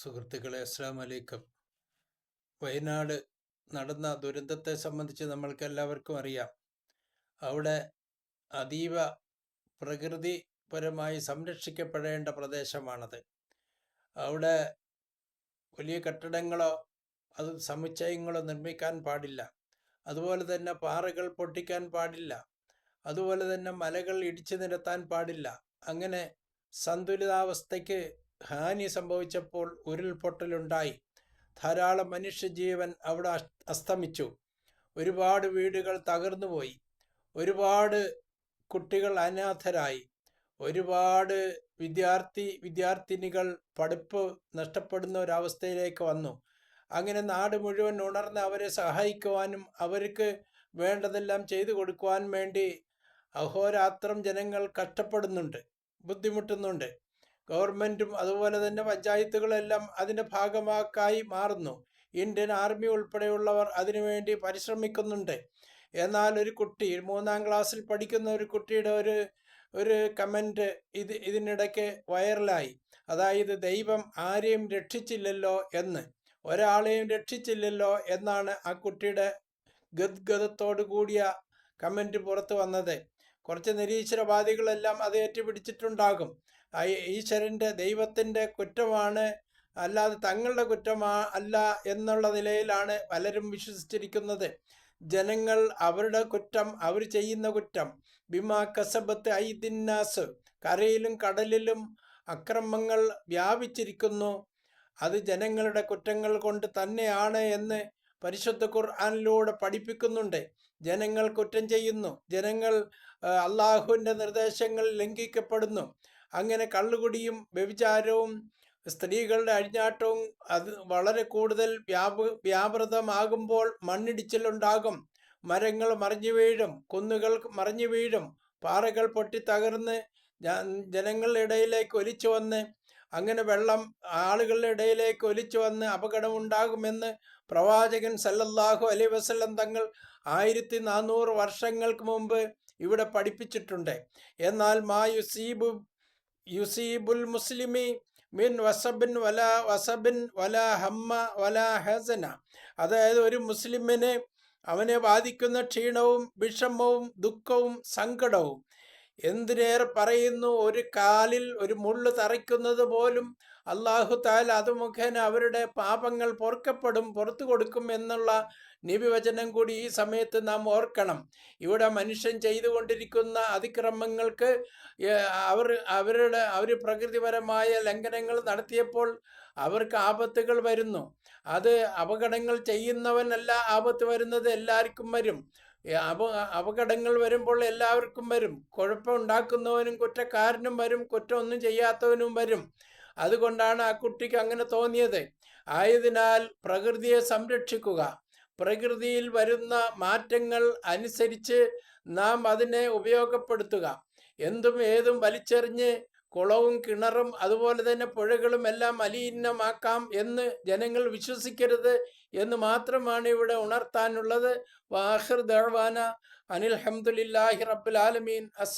സുഹൃത്തുക്കളെ അസ്സാം വലൈക്കും വയനാട് നടന്ന ദുരന്തത്തെ സംബന്ധിച്ച് നമ്മൾക്ക് എല്ലാവർക്കും അറിയാം. അവിടെ അതീവ പ്രകൃതിപരമായി സംരക്ഷിക്കപ്പെടേണ്ട പ്രദേശമാണത്. അവിടെ വലിയ കെട്ടിടങ്ങളോ അത് സമുച്ചയങ്ങളോ നിർമ്മിക്കാൻ പാടില്ല. അതുപോലെ തന്നെ പാറകൾ പൊട്ടിക്കാൻ പാടില്ല. അതുപോലെ തന്നെ മലകൾ ഇടിച്ചു നിരത്താൻ പാടില്ല. അങ്ങനെ സന്തുലിതാവസ്ഥയ്ക്ക് ഹാനി സംഭവിച്ചപ്പോൾ ഉരുൾപൊട്ടലുണ്ടായി. ധാരാളം മനുഷ്യജീവൻ അവിടെ അസ്തമിച്ചു. ഒരുപാട് വീടുകൾ തകർന്നുപോയി. ഒരുപാട് കുട്ടികൾ അനാഥരായി. ഒരുപാട് വിദ്യാർത്ഥി വിദ്യാർത്ഥിനികൾ പഠിപ്പ് നഷ്ടപ്പെടുന്ന ഒരവസ്ഥയിലേക്ക് വന്നു. അങ്ങനെ നാട് മുഴുവൻ ഉണർന്ന് അവരെ സഹായിക്കുവാനും അവർക്ക് വേണ്ടതെല്ലാം ചെയ്തു കൊടുക്കുവാൻ വേണ്ടി അഹോരാത്രം ജനങ്ങൾ കഷ്ടപ്പെടുന്നുണ്ട് ബുദ്ധിമുട്ടുന്നുണ്ട്. ഗവൺമെന്റും അതുപോലെ തന്നെ പഞ്ചായത്തുകളെല്ലാം അതിന്റെ ഭാഗമാക്കായി മാറുന്നു. ഇന്ത്യൻ ആർമി ഉൾപ്പെടെയുള്ളവർ അതിനുവേണ്ടി പരിശ്രമിക്കുന്നുണ്ട്. എന്നാൽ ഒരു കുട്ടി മൂന്നാം ക്ലാസ്സിൽ പഠിക്കുന്ന ഒരു കുട്ടിയുടെ ഒരു ഒരു കമന്റ് ഇത് ഇതിനിടയ്ക്ക് വൈറലായി. അതായത് ദൈവം ആരെയും രക്ഷിച്ചില്ലല്ലോ എന്ന്. ഒരാളെയും രക്ഷിച്ചില്ലല്ലോ എന്നാണ് ആ കുട്ടിയുടെ ഗദ്ഗതത്തോടു കൂടിയ കമന്റ് പുറത്തു വന്നത്. കുറച്ച് നിരീശ്വരവാദികളെല്ലാം അത് ഏറ്റുപിടിച്ചിട്ടുണ്ടാകും. ഈശ്വരന്റെ ദൈവത്തിന്റെ കുറ്റമാണ് അല്ലാതെ തങ്ങളുടെ കുറ്റമാ അല്ല എന്നുള്ള നിലയിലാണ് പലരും വിശ്വസിച്ചിരിക്കുന്നത്. ജനങ്ങൾ അവരുടെ കുറ്റം അവർ ചെയ്യുന്ന കുറ്റം. ബിമാ കസബത്ത് ഐദിന്നാസ് കരയിലും കടലിലും അക്രമങ്ങൾ വ്യാപിച്ചിരിക്കുന്നു. അത് ജനങ്ങളുടെ കുറ്റങ്ങൾ കൊണ്ട് തന്നെയാണ് എന്ന് പരിശുദ്ധ ഖുർആാനിലൂടെ പഠിപ്പിക്കുന്നുണ്ട്. ജനങ്ങൾ കുറ്റം ചെയ്യുന്നു. ജനങ്ങൾ അള്ളാഹുവിന്റെ നിർദ്ദേശങ്ങൾ ലംഘിക്കപ്പെടുന്നു. അങ്ങനെ കള്ളുകുടിയും വ്യഭിചാരവും സ്ത്രീകളുടെ അഴിഞ്ഞാട്ടവും അത് വളരെ കൂടുതൽ വ്യാപ വ്യാപൃതമാകുമ്പോൾ മണ്ണിടിച്ചിലുണ്ടാകും. മരങ്ങൾ മറിഞ്ഞു വീഴും. കുന്നുകൾ മറിഞ്ഞു വീഴും. പാറകൾ പൊട്ടി തകർന്ന് ജനങ്ങളുടെ ഇടയിലേക്ക് ഒലിച്ചു വന്ന് അങ്ങനെ വെള്ളം ആളുകളുടെ ഇടയിലേക്ക് ഒലിച്ചു വന്ന് അപകടമുണ്ടാകുമെന്ന് പ്രവാചകൻ സല്ലല്ലാഹു അലൈ വസല്ലം തങ്ങൾ ആയിരത്തി നാനൂറ് വർഷങ്ങൾക്ക് മുമ്പ് ഇവിടെ പഠിപ്പിച്ചിട്ടുണ്ട്. എന്നാൽ മാ യുസീബു യുസീബുൽ മുസ്ലിമി മിൻ വസബിൻ വല വസബിൻ വല ഹമ്മ വല ഹസന. അതായത് ഒരു മുസ്ലിമിനെ അവനെ ബാധിക്കുന്ന ക്ഷീണവും വിഷമവും ദുഃഖവും സങ്കടവും എന്തിനേറെ പറയുന്നു? ഒരു കാലിൽ ഒരു മുള്ളു തറയ്ക്കുന്നത് പോലും അള്ളാഹു താൽ അത് മുഖേന അവരുടെ പാപങ്ങൾ പൊറുക്കപ്പെടും പുറത്തു കൊടുക്കും എന്നുള്ള നിവിവചനം കൂടി ഈ സമയത്ത് നാം ഓർക്കണം. ഇവിടെ മനുഷ്യൻ ചെയ്തുകൊണ്ടിരിക്കുന്ന അതിക്രമങ്ങൾക്ക് അവർ അവരുടെ അവർ പ്രകൃതിപരമായ ലംഘനങ്ങൾ നടത്തിയപ്പോൾ അവർക്ക് ആപത്തുകൾ വരുന്നു. അത് അപകടങ്ങൾ ചെയ്യുന്നവനല്ല ആപത്ത് വരുന്നത് എല്ലാവർക്കും വരും. അപ അപകടങ്ങൾ വരുമ്പോൾ എല്ലാവർക്കും വരും. കുഴപ്പമുണ്ടാക്കുന്നവനും കുറ്റക്കാരനും വരും. കുറ്റമൊന്നും ചെയ്യാത്തവനും വരും. അതുകൊണ്ടാണ് ആ കുട്ടിക്ക് അങ്ങനെ തോന്നിയത്. ആയതിനാൽ പ്രകൃതിയെ സംരക്ഷിക്കുക. പ്രകൃതിയിൽ വരുന്ന മാറ്റങ്ങൾ അനുസരിച്ച് നാം അതിനെ ഉപയോഗപ്പെടുത്തുക. എന്തും ഏതും വലിച്ചെറിഞ്ഞ് കുളവും കിണറും അതുപോലെ തന്നെ പുഴകളും എല്ലാം മലിനമാക്കാം എന്ന് ജനങ്ങൾ വിശ്വസിക്കരുത് എന്ന് മാത്രമാണ് ഇവിടെ ഉണർത്താനുള്ളത്. വാഹിർ ദർവാന അനിൽ ഹംദുലില്ലാഹി റബ്ബുൽ ആലമീൻ. അസ്